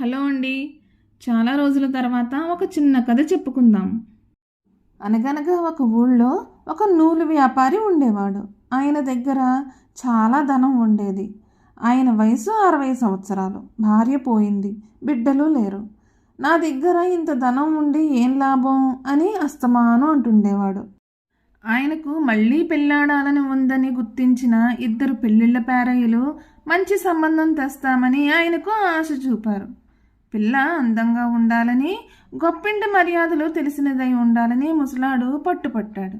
Hello అండి. చాలా రోజుల తర్వాత ఒక చిన్న కథ చెప్పుకుందాం. అనగనగా ఒక ఊళ్ళో ఒక నూలు వ్యాపారి ఉండేవాడు. ఆయన దగ్గర చాలా ధనం ఉండేది. ఆయన వయసు అరవై సంవత్సరాలు. భార్య పోయింది. బిడ్డలు లేరు. నా దగ్గర ఇంత ధనం ఉండి ఏం లాభం అని అస్తమానం అంటుండేవాడు. ఆయనకు మళ్ళీ పెళ్ళాడాలని ఉందని గుర్తించిన ఇద్దరు పెళ్ళిళ్ళ పేరయ్యలు మంచి సంబంధం తెస్తామని ఆయనకు ఆశ చూపారు. పిల్ల అందంగా ఉండాలని గొప్పింటి మర్యాదలు తెలిసినదై ఉండాలని ముసలాడు పట్టుపట్టాడు.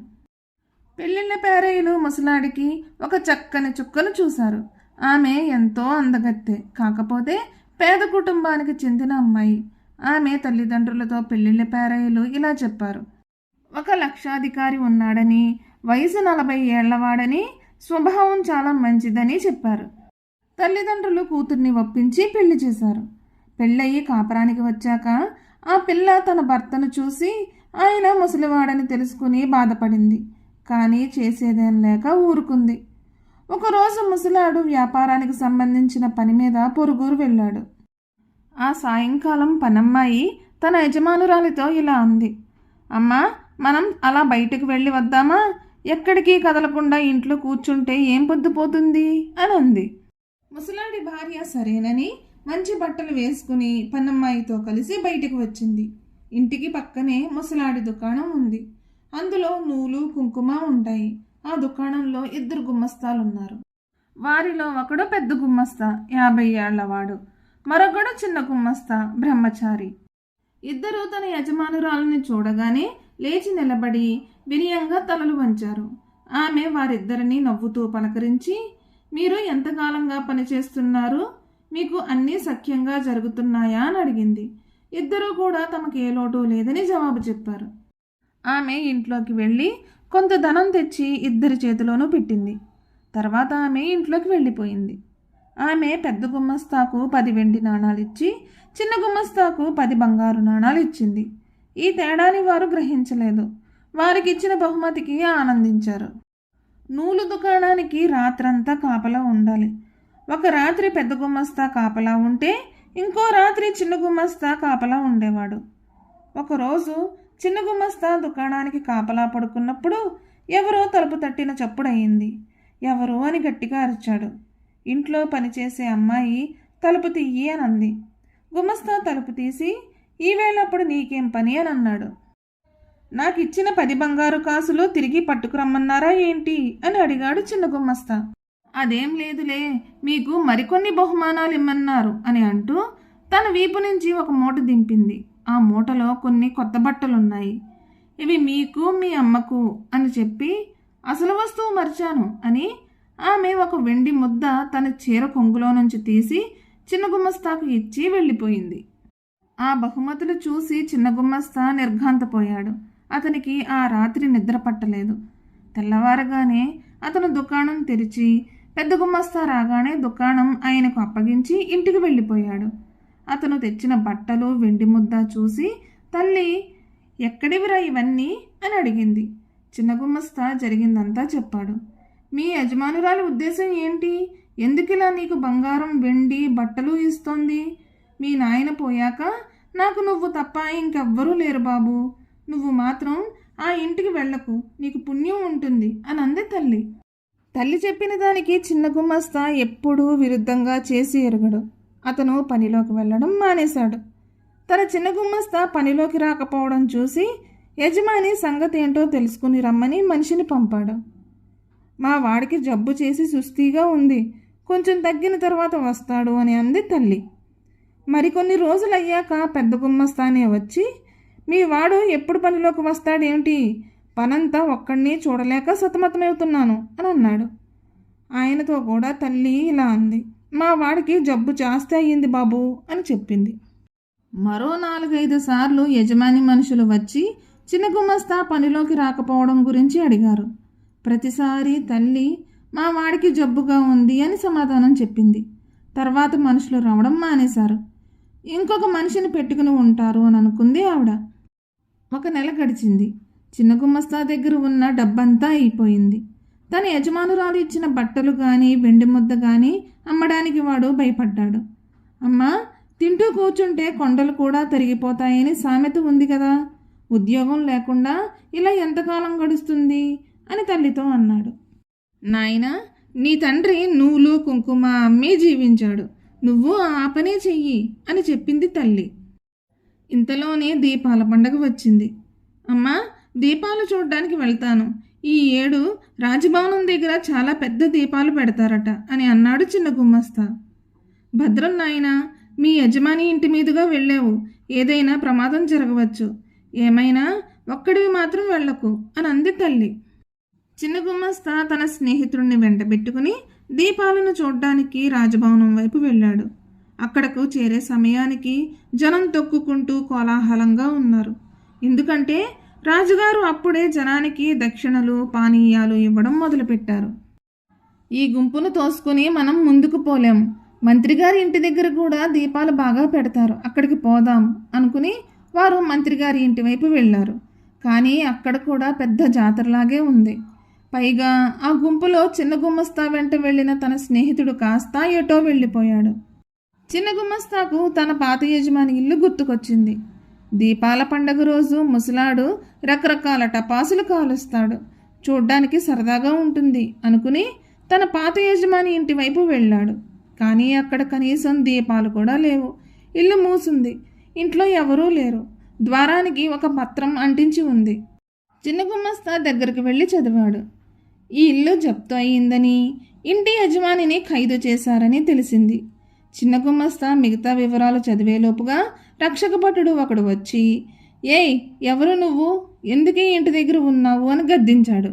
పెళ్ళిళ్ళ పేరయ్యలు ముసలాడికి ఒక చక్కని చుక్కను చూశారు. ఆమె ఎంతో అందగత్తె. కాకపోతే పేద కుటుంబానికి చెందిన అమ్మాయి. ఆమె తల్లిదండ్రులతో పెళ్ళిళ్ళ పేరయ్యలు ఇలా చెప్పారు. ఒక లక్షాధికారి ఉన్నాడని వయసు నలభై ఏళ్ళవాడని స్వభావం చాలా మంచిదని చెప్పారు. తల్లిదండ్రులు కూతుర్ని ఒప్పించి పెళ్ళి చేశారు. పెళ్ళయి కాపరానికి వచ్చాక ఆ పిల్ల తన భర్తను చూసి ఆయన ముసలివాడని తెలుసుకుని బాధపడింది. కానీ చేసేదేం లేక ఊరుకుంది. ఒకరోజు ముసలాడు వ్యాపారానికి సంబంధించిన పని మీద పొరుగురు వెళ్ళాడు. ఆ సాయంకాలం పనమ్మాయి తన యజమానురాలితో ఇలా అంది. అమ్మా మనం అలా బయటకు వెళ్ళి వద్దామా? ఎక్కడికి కదలకుండా ఇంట్లో కూర్చుంటే ఏం పొద్దుపోతుంది? అని అంది. ముసలాడి భార్య సరేనని మంచి బట్టలు వేసుకుని పన్నమ్మాయితో కలిసి బయటకు వచ్చింది. ఇంటికి పక్కనే ముసలాడి దుకాణం ఉంది. అందులో నూలు కుంకుమ ఉంటాయి. ఆ దుకాణంలో ఇద్దరు గుమ్మస్తాలున్నారు. వారిలో ఒకడు పెద్ద గుమ్మస్తా యాభై ఏళ్ళవాడు. మరొకడు చిన్న గుమ్మస్తా బ్రహ్మచారి. ఇద్దరూ తన యజమానురాలని చూడగానే లేచి నిలబడి వినయంగా తలలు వంచారు. ఆమె వారిద్దరిని నవ్వుతూ పలకరించి మీరు ఎంతకాలంగా పనిచేస్తున్నారు? మీకు అన్నీ సఖ్యంగా జరుగుతున్నాయా అని అడిగింది. ఇద్దరూ కూడా తమకు ఏ లోటు లేదని జవాబు చెప్పారు. ఆమె ఇంట్లోకి వెళ్ళి కొంత ధనం తెచ్చి ఇద్దరి చేతిలోనూ పెట్టింది. తర్వాత ఆమె ఇంట్లోకి వెళ్ళిపోయింది. ఆమె పెద్ద గుమ్మస్తాకు పది వెండి నాణాలు ఇచ్చి చిన్న గుమ్మస్తాకు పది బంగారు నాణాలు ఇచ్చింది. ఈ తేడాని వారు గ్రహించలేదు. వారికి ఇచ్చిన బహుమతికి ఆనందించారు. నూలు దుకాణానికి రాత్రంతా కాపలా ఉండాలి. ఒక రాత్రి పెద్ద గుమ్మస్తా కాపలా ఉంటే ఇంకో రాత్రి చిన్న గుమ్మస్తా కాపలా ఉండేవాడు. ఒకరోజు చిన్న గుమ్మస్తా దుకాణానికి కాపలా పడుకున్నప్పుడు ఎవరో తలుపు తట్టిన చప్పుడయింది. ఎవరు అని గట్టిగా అరిచాడు. ఇంట్లో పనిచేసే అమ్మాయి తలుపు తీయి అని అంది. గుమస్తా తలుపు తీసి ఈవేళప్పుడు నీకేం పని? అని అన్నాడు. నాకు ఇచ్చిన పది బంగారు కాసులు తిరిగి పట్టుకురమ్మన్నారా ఏంటి? అని అడిగాడు చిన్న గుమ్మస్తా అదేం లేదులే మీకు మరికొన్ని బహుమానాలు ఇమ్మన్నారు అని అంటూ తన వీపు నుంచి ఒక మూట దింపింది. ఆ మూటలో కొన్ని కొత్త బట్టలున్నాయి. ఇవి మీకు మీ అమ్మకు అని చెప్పి అసలు వస్తువు మర్చాను అని ఆమె ఒక వెండి ముద్ద తన చీర కొంగులో నుంచి తీసి చిన్న గుమ్మస్తాకు ఇచ్చి వెళ్ళిపోయింది. ఆ బహుమతులు చూసి చిన్న గుమ్మస్తా నిర్ఘాంతపోయాడు. అతనికి ఆ రాత్రి నిద్ర పట్టలేదు. తెల్లవారగానే అతను దుకాణం తెరిచి పెద్ద గుమ్మస్తా రాగానే దుకాణం ఆయనకు అప్పగించి ఇంటికి వెళ్ళిపోయాడు. అతను తెచ్చిన బట్టలు వెండి ముద్ద చూసి తల్లి ఎక్కడివిరా ఇవన్నీ? అని అడిగింది. చిన్న గుమ్మస్తా జరిగిందంతా చెప్పాడు. మీ యజమానురాలి ఉద్దేశం ఏంటి? ఎందుకిలా నీకు బంగారం వెండి బట్టలు ఇస్తోంది? మీ నాయన పోయాక నాకు నువ్వు తప్ప ఇంకెవ్వరూ లేరు బాబు. నువ్వు మాత్రం ఆ ఇంటికి వెళ్ళకు నీకు పుణ్యం ఉంటుంది అని అంది తల్లి. తల్లి చెప్పిన దానికి చిన్న గుమ్మస్తా ఎప్పుడూ విరుద్ధంగా చేసి ఎరగడు. అతను పనిలోకి వెళ్ళడం మానేశాడు. తన చిన్న గుమ్మస్తా పనిలోకి రాకపోవడం చూసి యజమాని సంగతి ఏంటో తెలుసుకుని రమ్మని మనిషిని పంపాడు. మా వాడికి జబ్బు చేసి సుస్తీగా ఉంది. కొంచెం తగ్గిన తర్వాత వస్తాడు అని అంది తల్లి. మరికొన్ని రోజులు అయ్యాక పెద్ద గుమ్మస్తానే వచ్చి మీ వాడు ఎప్పుడు పనిలోకి వస్తాడేమిటి? పనంతా ఒక్కడిని చూడలేక సతమతమవుతున్నాను అని అన్నాడు. ఆయనతో కూడా తల్లి ఇలా అంది. మా వాడికి జబ్బు జాస్తి అయ్యింది బాబు అని చెప్పింది. మరో నాలుగైదు సార్లు యజమాని మనుషులు వచ్చి చిన్న గుమస్తా పనిలోకి రాకపోవడం గురించి అడిగారు. ప్రతిసారి తల్లి మా వాడికి జబ్బుగా ఉంది అని సమాధానం చెప్పింది. తర్వాత మనుషులు రావడం మానేశారు. ఇంకొక మనిషిని పెట్టుకుని ఉంటారు అని అనుకుంది ఆవిడ. ఒక నెల గడిచింది. చిన్న గుమ్మస్తా దగ్గర ఉన్న డబ్బంతా అయిపోయింది. తన యజమానురాలు ఇచ్చిన బట్టలు కానీ వెండి ముద్ద కానీ అమ్మడానికి వాడు భయపడ్డాడు. అమ్మా తింటూ కూర్చుంటే కొండలు కూడా తరిగిపోతాయని సామెత ఉంది కదా. ఉద్యోగం లేకుండా ఇలా ఎంతకాలం గడుస్తుంది? అని తల్లితో అన్నాడు. నాయన నీ తండ్రి నూలు కుంకుమ అమ్మి జీవించాడు. నువ్వు ఆ పనే చెయ్యి అని చెప్పింది తల్లి. ఇంతలోనే దీపాల పండగ వచ్చింది. అమ్మా దీపాలు చూడడానికి వెళ్తాను. ఈ ఏడు రాజభవనం దగ్గర చాలా పెద్ద దీపాలు పెడతారట అని అన్నాడు చిన్న గుమ్మస్తా భద్రం నాయన మీ యజమాని ఇంటి మీదుగా వెళ్ళావు. ఏదైనా ప్రమాదం జరగవచ్చు. ఏమైనా ఒక్కడివి మాత్రం వెళ్ళకు అని అంది తల్లి. చిన్న గుమ్మస్తా తన స్నేహితుడిని వెంటబెట్టుకుని దీపాలను చూడ్డానికి రాజభవనం వైపు వెళ్ళాడు. అక్కడకు చేరే సమయానికి జనం తొక్కుకుంటూ కోలాహలంగా ఉన్నారు. ఎందుకంటే రాజుగారు అప్పుడే జనానికి దక్షిణలు పానీయాలు ఇవ్వడం మొదలుపెట్టారు. ఈ గుంపును తోసుకుని మనం ముందుకు పోలేం. మంత్రిగారి ఇంటి దగ్గర కూడా దీపాలు బాగా పెడతారు. అక్కడికి పోదాం అనుకుని వారు మంత్రిగారి ఇంటి వైపు వెళ్ళారు. కానీ అక్కడ కూడా పెద్ద జాతరలాగే ఉంది. పైగా ఆ గుంపులో చిన్న గుమ్మస్తా వెంట వెళ్ళిన తన స్నేహితుడు కాస్త ఎటో వెళ్ళిపోయాడు. చిన్న గుమ్మస్తాకు తన పాత యజమాని ఇల్లు గుర్తుకొచ్చింది. దీపాల పండగ రోజు ముసలాడు రకరకాల టపాసులు కాలుస్తాడు. చూడ్డానికి సరదాగా ఉంటుంది అనుకుని తన పాత యజమాని ఇంటి వైపు వెళ్ళాడు. కానీ అక్కడ కనీసం దీపాలు కూడా లేవు. ఇల్లు మూసుంది. ఇంట్లో ఎవరూ లేరు. ద్వారానికి ఒక పత్రం అంటించి ఉంది. చిన్న గుమ్మస్తా దగ్గరికి వెళ్ళి చదివాడు. ఈ ఇల్లు జప్తు అయ్యిందని ఇంటి యజమానిని ఖైదు చేశారని తెలిసింది. చిన్న గుమ్మస్తా మిగతా వివరాలు చదివేలోపుగా రక్షక భటుడు ఒకడు వచ్చి ఏయ్ ఎవరు నువ్వు? ఎందుకే ఇంటి దగ్గర ఉన్నావు? అని గద్దించాడు.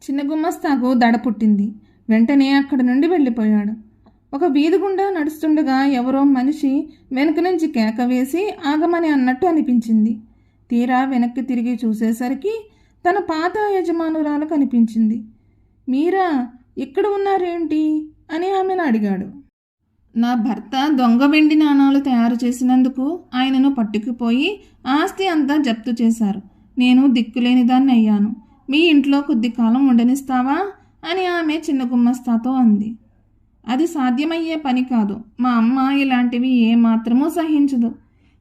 చిన్న గుమ్మస్తాకు దడ పుట్టింది. వెంటనే అక్కడి నుండి వెళ్ళిపోయాడు. ఒక వీధి గుండా నడుస్తుండగా ఎవరో మనిషి వెనుక నుంచి కేక వేసి ఆగమని అన్నట్టు అనిపించింది. తీరా వెనక్కి తిరిగి చూసేసరికి తన పాత యజమానురాలు కనిపించింది. మీరా ఇక్కడ ఉన్నారేంటి? అని ఆమెను అడిగాడు. నా భర్త దొంగ వెండి నాణాలు తయారు చేసినందుకు ఆయనను పట్టుకుపోయి ఆస్తి అంతా జప్తు చేశారు. నేను దిక్కులేని దాన్ని అయ్యాను. మీ ఇంట్లో కొద్ది కాలం ఉండనిస్తావా? అని ఆమె చిన్న గుమ్మస్తాతో అంది. అది సాధ్యమయ్యే పని కాదు. మా అమ్మ ఇలాంటివి ఏమాత్రమూ సహించదు.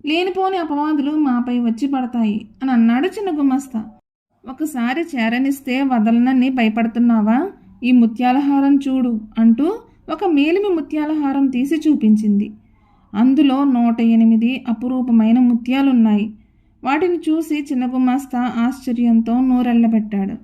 లేనిపోని అపవాదులు మాపై వచ్చి పడతాయి అని అన్నాడు చిన్న గుమ్మస్తా. ఒకసారి చేరనిస్తే వదలనని భయపడుతున్నావా? ఈ ముత్యాలహారం చూడు అంటూ ఒక మేలిమి ముత్యాల హారం తీసి చూపించింది. అందులో నూట ఎనిమిది అపురూపమైన ముత్యాలున్నాయి. వాటిని చూసి చిన్న గుమాస్తా ఆశ్చర్యంతో నోరెళ్ళబెట్టాడు.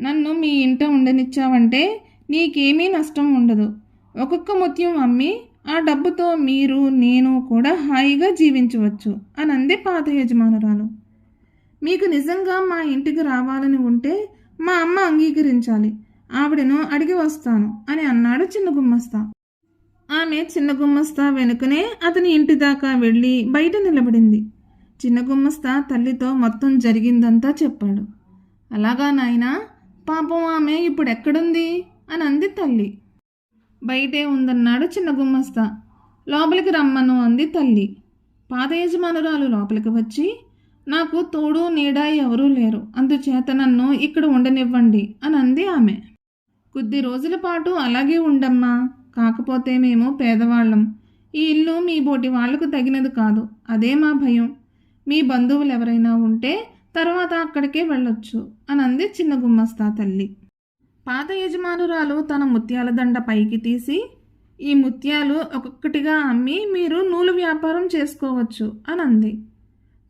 నన్ను మీ ఇంట ఉండనిచ్చావంటే నీకేమీ నష్టం ఉండదు. ఒక్కొక్క ముత్యం అమ్మి ఆ డబ్బుతో మీరు నేను కూడా హాయిగా జీవించవచ్చు అని అంది పాత యజమానురాలు. మీకు నిజంగా మా ఇంటికి రావాలని ఉంటే మా అమ్మ అంగీకరించాలి. ఆవిడను అడిగి వస్తాను అని అన్నాడు చిన్న గుమ్మస్తా. ఆమె చిన్న గుమ్మస్తా వెనుకనే అతని ఇంటి దాకా వెళ్ళి బయట నిలబడింది. చిన్న గుమ్మస్తా తల్లితో మొత్తం జరిగిందంతా చెప్పాడు. అలాగా నాయనా పాపం ఆమె ఇప్పుడు ఎక్కడుంది అని అంది తల్లి. బయటే ఉందన్నాడు చిన్న గుమ్మస్తా. లోపలికి రమ్మను అంది తల్లి. పాత యజమానురాలు లోపలికి వచ్చి నాకు తోడు నీడ ఎవరూ లేరు. అందుచేత నన్ను ఇక్కడ ఉండనివ్వండి అని అంది ఆమె. కొద్ది రోజుల పాటు అలాగే ఉండమ్మా. కాకపోతే మేము పేదవాళ్ళం. ఈ ఇల్లు మీ బోటి వాళ్ళకు తగినది కాదు. అదే మా భయం. మీ బంధువులు ఎవరైనా ఉంటే తర్వాత అక్కడికే వెళ్ళొచ్చు అని అంది చిన్న గుమ్మస్తా తల్లి. పాత యజమానురాలు తన ముత్యాల దండ పైకి తీసి ఈ ముత్యాలు ఒక్కొక్కటిగా అమ్మి మీరు నూలు వ్యాపారం చేసుకోవచ్చు అని అంది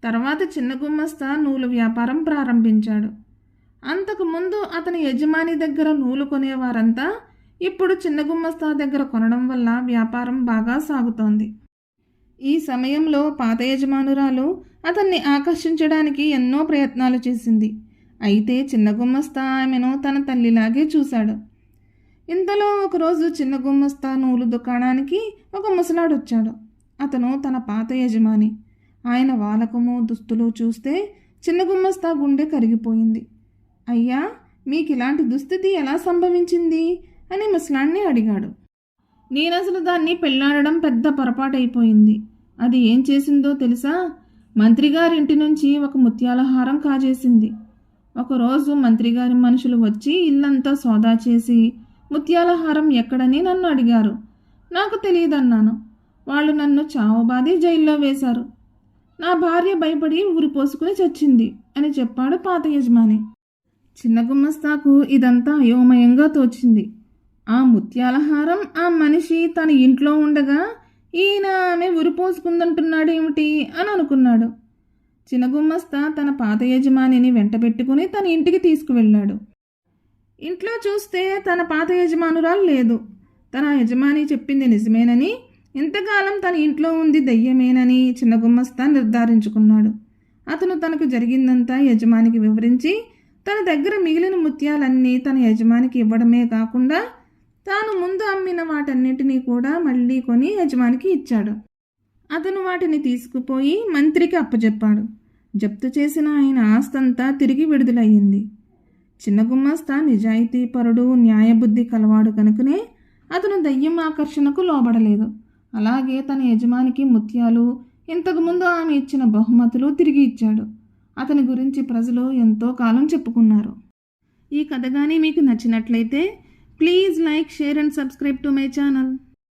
తర్వాత చిన్న గుమ్మస్తా నూలు వ్యాపారం ప్రారంభించాడు. అంతకుముందు అతని యజమాని దగ్గర నూలు కొనేవారంతా ఇప్పుడు చిన్న గుమ్మస్తా దగ్గర కొనడం వల్ల వ్యాపారం బాగా సాగుతోంది. ఈ సమయంలో పాత యజమానురాలు అతన్ని ఆకర్షించడానికి ఎన్నో ప్రయత్నాలు చేసింది. అయితే చిన్న గుమ్మస్తా ఆమెను తన తల్లిలాగే చూశాడు. ఇంతలో ఒకరోజు చిన్న గుమ్మస్తా నూలు దుకాణానికి ఒక ముసలాడు వచ్చాడు అతను తన పాత యజమాని. ఆయన వాలకము దుస్తులు చూస్తే చిన్న గుమ్మస్తా గుండె కరిగిపోయింది. అయ్యా మీకు ఇలాంటి దుస్థితి ఎలా సంభవించింది? అని ముసలాన్ని అడిగాడు. నేను అసలు దాన్ని పెళ్ళాడడం పెద్ద పొరపాటైపోయింది. అది ఏం చేసిందో తెలుసా? మంత్రిగారింటి నుంచి ఒక ముత్యాలహారం కాజేసింది. ఒకరోజు మంత్రిగారి మనుషులు వచ్చి ఇల్లంతా సోదా చేసి ముత్యాల హారం ఎక్కడని నన్ను అడిగారు. నాకు తెలియదన్నాను. వాళ్ళు నన్ను చావబాది జైల్లో వేశారు. నా భార్య భయపడి ఊరిపోసుకుని చచ్చింది అని చెప్పాడు పాత యజమాని. చిన్న గుమ్మస్తాకు ఇదంతా అయోమయంగా తోచింది. ఆ ముత్యాలహారం ఆ మనిషి తన ఇంట్లో ఉండగా ఈయన ఆమె ఉరిపోసుకుందంటున్నాడేమిటి అని అనుకున్నాడు. చిన్న గుమ్మస్తా తన పాత యజమానిని వెంటబెట్టుకుని తన ఇంటికి తీసుకువెళ్ళాడు. ఇంట్లో చూస్తే తన పాత యజమానురాలు లేదు. తన యజమాని చెప్పింది నిజమేనని ఇంతకాలం తన ఇంట్లో ఉంది దయ్యమేనని చిన్న గుమ్మస్తా నిర్ధారించుకున్నాడు. అతను తనకు జరిగిందంతా యజమానికి వివరించి తన దగ్గర మిగిలిన ముత్యాలన్నీ తన యజమానికి ఇవ్వడమే కాకుండా తాను ముందు అమ్మిన వాటన్నిటినీ కూడా మళ్ళీ కొని యజమానికి ఇచ్చాడు. అతను వాటిని తీసుకుపోయి మంత్రికి అప్పజెప్పాడు. జప్తు చేసిన ఆయన ఆస్తంతా తిరిగి విడుదలయ్యింది. చిన్న గుమ్మస్తా నిజాయితీపరుడు న్యాయబుద్ధి కలవాడు కనుకనే అతను దయ్యం ఆకర్షణకు లోబడలేదు. అలాగే తన యజమానికి ముత్యాలు ఇంతకుముందు ఆమె ఇచ్చిన బహుమతులు తిరిగి ఇచ్చాడు. అతని గురించి ప్రజలు ఎంతో కాలం చెప్పుకున్నారు. ఈ కథ కానీ మీకు నచ్చినట్లయితే please like share and subscribe to my channel.